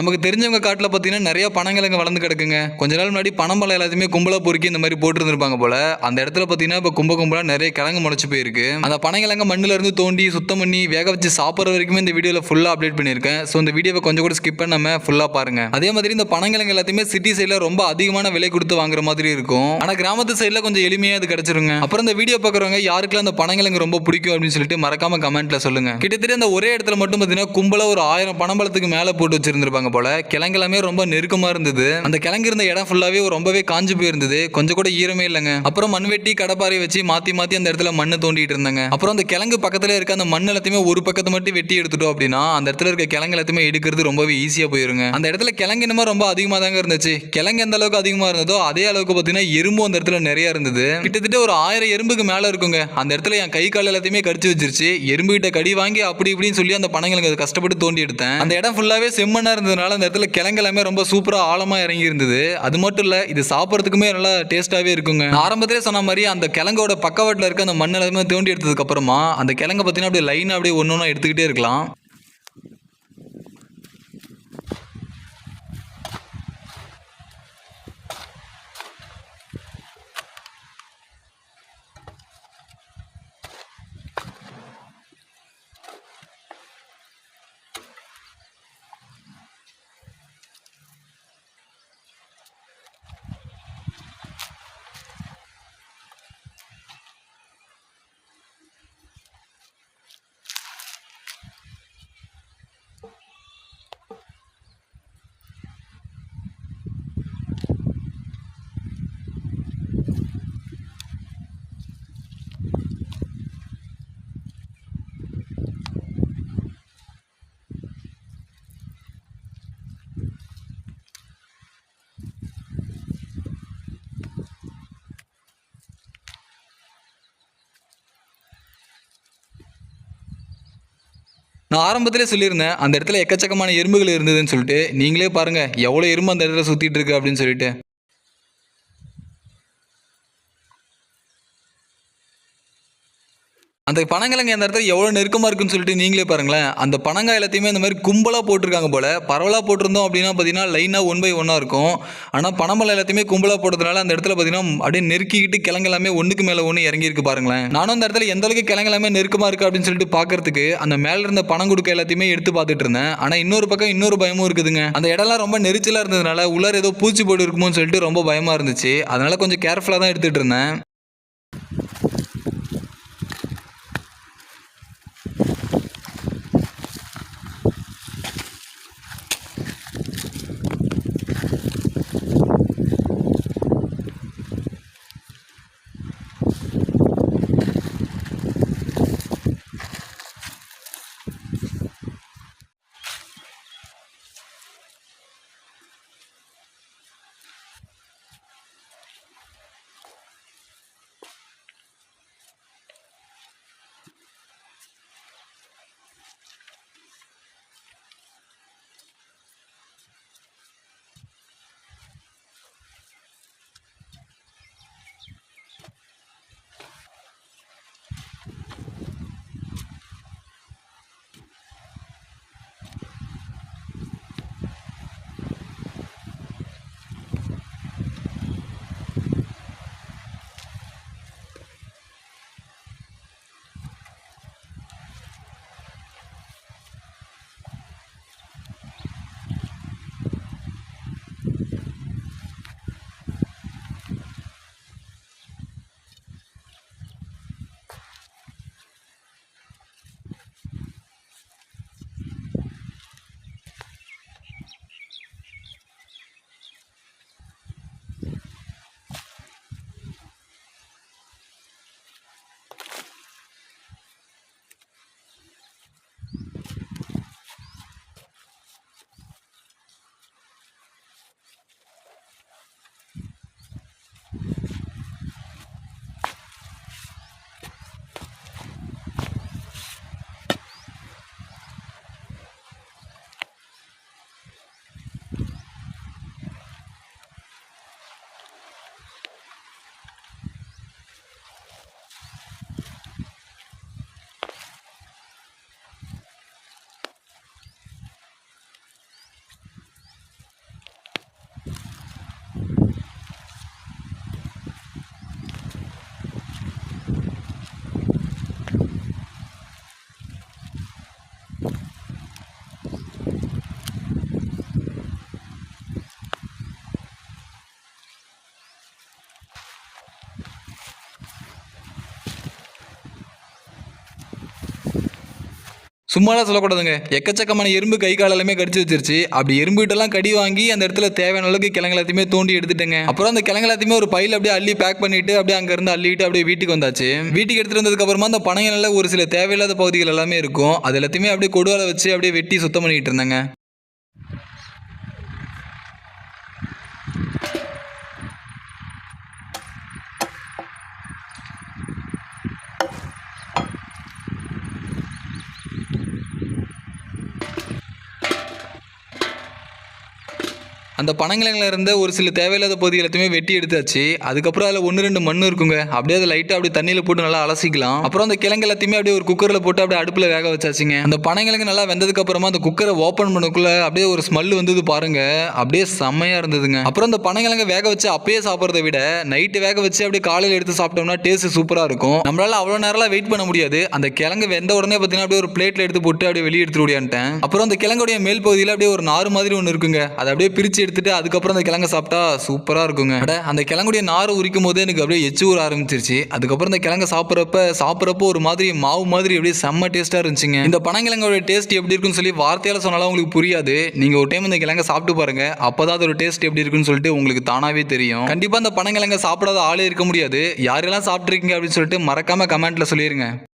நமக்கு தெரிஞ்சவங்க காட்டில் பார்த்தீங்கன்னா நிறைய பனங்கிழங்கு வளர்ந்து கிடக்குங்க. கொஞ்ச நாள் முன்னாடி பனம்பழம் எல்லாத்தையுமே கும்பலாக பொறுக்கி இந்த மாதிரி போட்டுருந்துருப்பாங்க போல. அந்த இடத்துல பார்த்தீங்கன்னா இப்போ கும்ப கும்பலாக நிறைய கிழங்கு முளைச்சு போயிருக்கு. அந்த பனங்கிழங்க மண்ணில் இருந்து தோண்டி சுத்தம் பண்ணி வேக வச்சு சாப்பிட்ற வரைக்குமே இந்த வீடியோவில் ஃபுல்லாக அப்டேட் பண்ணியிருக்கேன். ஸோ இந்த வீடியோவை கொஞ்சம் கூட ஸ்கிப் பண்ணாம ஃபுல்லாக பாருங்க. அதே மாதிரி இந்த பனங்கிழங்கு எல்லாத்தையுமே சிட்டி சைடில் ரொம்ப அதிகமான விலை கொடுத்து வாங்குற மாதிரி இருக்கும். ஆனால் கிராமத்து சைடில் கொஞ்சம் எளிமையாக அது கிடச்சிருங்க. அப்புறம் இந்த வீடியோ பார்க்குறவங்க யாருக்கெல்லாம் அந்த பனங்கிழங்கு ரொம்ப பிடிக்கும்? அப்படின்னு சொல்லிட்டு மறக்காம கமெண்ட்ல சொல்லுங்க. கிட்டத்தட்ட அந்த ஒரே இடத்துல மட்டும் பார்த்தீங்கன்னா கும்பலாக ஒரு ஆயிரம் பனம்பழத்துக்கு மேலே போட்டு வச்சிருந்திருப்பாங்க. போல கிழங்கு எல்லாமே ரொம்ப நெருக்கமா இருந்தது. அந்த கிழங்கு இருந்த இடம் ஃபுல்லாவே ரொம்பவே காஞ்சு போயிருந்தது. கொஞ்சம் கூட ஈரமே இல்லைங்க. அப்புறம் மண் வெட்டி கடப்பாரை வச்சு மாத்தி மாத்தி அந்த இடத்துல மண்ணை தோண்டிட்டு இருந்தாங்க. அப்புறம் அந்த கிழங்கு பக்கத்துல இருக்க அந்த மண் எல்லாத்தையுமே ஒரு பக்கத்தை மட்டும் வெட்டி எடுத்துட்டோம் அப்படின்னா அந்த இடத்துல இருக்க கிழங்கு எல்லாத்தையுமே எடுக்கிறது ரொம்பவே ஈஸியா போயிருங்க. அந்த இடத்துல கிழங்கு என்னமோ ரொம்ப அதிகமா தாங்க இருந்துச்சு. கிழங்கு எந்த அளவுக்கு அதிகமா இருந்ததோ அதே அளவுக்கு பார்த்தீங்கன்னா எறும்பும் அந்த இடத்துல நிறைய இருந்தது. கிட்டத்தட்ட ஒரு ஆயிரம் எறும்புக்கு மேல இருக்குங்க. அந்த இடத்துல என் கை கால் எல்லாத்தையுமே கடிச்சு வச்சிருச்சு. எறும்பு கிட்ட கடி வாங்கி அப்படி இப்படின்னு சொல்லி அந்த பணங்களுக்கு கஷ்டப்பட்டு தோண்டி எடுத்தேன். அந்த இடம் ஃபுல்லாவே செம்மண்ணா இருந்ததுனால அந்த இடத்துல கிழங்கு எல்லாமே ரொம்ப சூப்பரா ஆழமா இறங்கி இருந்தது. அது மட்டும் இல்ல இது சாப்பிட்றதுக்குமே நல்லா டேஸ்டாவே இருக்குங்க. ஆரம்பத்திலே சொன்ன மாதிரி அந்த கிழங்கோட பக்கவாட்டில் இருக்க அந்த மண் எல்லாமே தோண்டி எடுத்ததுக்கு அப்புறமா அந்த கிழங்க பார்த்தீங்கன்னா அப்படியே லைனா அப்படியே ஒன்று ஒன்றா எடுத்துக்கிட்டே இருக்கலாம். நான் ஆரம்பத்திலே சொல்லியிருந்தேன் அந்த இடத்துல எக்கச்சக்கமான எறும்புகள் இருந்ததுன்னு சொல்லிட்டு நீங்களே பாருங்கள் எவ்வளோ எறும்பு அந்த இடத்துல சுற்றிட்டு இருக்கு அப்படின்னு சொல்லிட்டு. அந்த பனங்கிழங்கு அந்த இடத்துல எவ்வளோ நெருக்கமாக இருக்குன்னு சொல்லிட்டு நீங்களே பாருங்களேன். அந்த பனங்காய் எல்லாத்தையுமே இந்த மாதிரி கும்பலாக போட்டிருக்காங்க போல. பரவலாக போட்டிருந்தோம் அப்படின்னா பார்த்தீங்கன்னா லைனாக ஒன் பை ஒன்னாக இருக்கும். ஆனால் பனமலை எல்லாத்தையுமே கும்பலாக போட்டதுனால அந்த இடத்துல பார்த்தீங்கன்னா அப்படியே நெருக்கிக்கிட்டு கிழங்கு எல்லாமே ஒன்றுக்கு மேலே ஒன்று இறங்கி இருக்கு பாருங்களேன். நானும் அந்த இடத்துல எந்த அளவுக்கு கிழங்கு எல்லாமே நெருக்கமாக இருக்குது அப்படின்னு சொல்லிட்டு பார்க்கறதுக்கு அந்த மேலே இருந்த பணம் கொடுக்க எல்லாத்தையுமே எடுத்து பார்த்துட்டு இருந்தேன். ஆனால் இன்னொரு பக்கம் இன்னொரு பயமும் இருக்குதுங்க. அந்த இடம்லாம் ரொம்ப நெரிச்சலாக இருந்ததுனால உள்ளார ஏதோ பூச்சி போட்டு இருக்குமோன்னு சொல்லிட்டு ரொம்ப பயமாக இருந்துச்சு. அதனால கொஞ்சம் கேர்ஃபுல்லாக தான் எடுத்துகிட்டு இருந்தேன். Thank you. சும்மாலாம் சொல்லக்கூடாதுங்க. எக்கச்சக்கமான எறும்பு கை காலெல்லாமே கடிச்சு வச்சிருச்சு. அப்படி எறும்புகிட்டலாம் கடி வாங்கி அந்த இடத்துல தேவையான அளவுக்கு கிழங்கு எல்லாத்தையுமே தோண்டி எடுத்துட்டேங்க. அப்புறம் அந்த கிழங்கு எல்லாத்தையுமே ஒரு பையில அப்படியே அள்ளி பேக் பண்ணிட்டு அப்படியே அங்கேருந்து அள்ளிட்டு அப்படியே வீட்டுக்கு வந்தாச்சு. வீட்டுக்கு எடுத்துட்டு வந்ததுக்கு அப்புறமா அந்த பனையில ஒரு சில தேவையில்லாத பகுதிகள் எல்லாமே இருக்கும். அது எல்லாத்தையுமே அப்படியே கொடுவால வச்சு அப்படியே வெட்டி சுத்தம் பண்ணிட்டு இருந்தாங்க. அந்த பனங்கிழங்குல இருந்த ஒரு சில தேவையில்லாத பகுதி எல்லாத்தையுமே வெட்டி எடுத்தாச்சு. அதுக்கப்புறம் அதில் ஒன்று ரெண்டு மண் இருக்குங்க. அப்படியே அதை லைட்டாக அப்படியே தண்ணியில் போட்டு நல்லா அலசிக்கலாம். அப்புறம் அந்த கிழங்கு எல்லாத்தையுமே அப்படியே ஒரு குக்கரில் போட்டு அப்படியே அடுப்பில் வேக வச்சாச்சுங்க. அந்த பனங்கிழங்கு நல்லா வெந்ததுக்கு அப்புறமா அந்த குக்கரை ஓப்பன் பண்ணக்குள்ள அப்படியே ஒரு ஸ்மெல் வந்தது பாருங்க. அப்படியே செம்மையா இருந்ததுங்க. அப்புறம் அந்த பனங்கிழங்கு வேக வச்சு அப்பயே சாப்பிட்றத விட நைட்டு வேக வச்சு அப்படியே காலையில் எடுத்து சாப்பிட்டோம்னா டேஸ்ட் சூப்பராக இருக்கும். நம்மளால அவ்வளோ நேரம்லாம் வெயிட் பண்ண முடியாது. அந்த கிழங்கு வெந்த உடனே பார்த்தீங்கன்னா அப்படியே ஒரு பிளேட்டில் எடுத்து போட்டு அப்படியே வெளியே எடுத்து விடியான்ட்டேன் அப்புறம் அந்த கிழங்குடைய மேல் பகுதியில் அப்படியே ஒரு நாறு மாதிரி ஒன்று இருக்குங்க. அதை அப்படியே பிரிச்சு எடுத்துட்டு அதுக்கப்புறம் அந்த கிழங்க சாப்பிட்டா சூப்பராக இருக்குங்க. அட, அந்த கிழங்குடைய நாரை உரிக்கும் போது எனக்கு அப்படியே எச்சு ஊற ஆரம்பிச்சிருச்சு. அதுக்கப்புறம் இந்த கிழங்க சாப்பிட்றப்ப சாப்பிட்றப்போ ஒரு மாதிரி மாவு மாதிரி அப்படியே செம்ம டேஸ்ட்டாக இருந்துச்சுங்க. இந்த பனங்கிழங்கோட டேஸ்ட் எப்படி இருக்குன்னு சொல்லி வார்த்தையால் சொன்னாலும் உங்களுக்கு புரியாது. நீங்கள் ஒரு டைம் இந்த கிழங்க சாப்பிட்டு பாருங்க. அப்போதான் அதோட டேஸ்ட் எப்படி இருக்குன்னு சொல்லிட்டு உங்களுக்கு தானாவே தெரியும். கண்டிப்பாக அந்த பனங்கிழங்க சாப்பிடாத ஆளே இருக்க முடியாது. யாரெல்லாம் சாப்பிட்ருக்கீங்க அப்படின்னு சொல்லிட்டு மறக்காம கமெண்ட்டில் சொல்லிடுங்க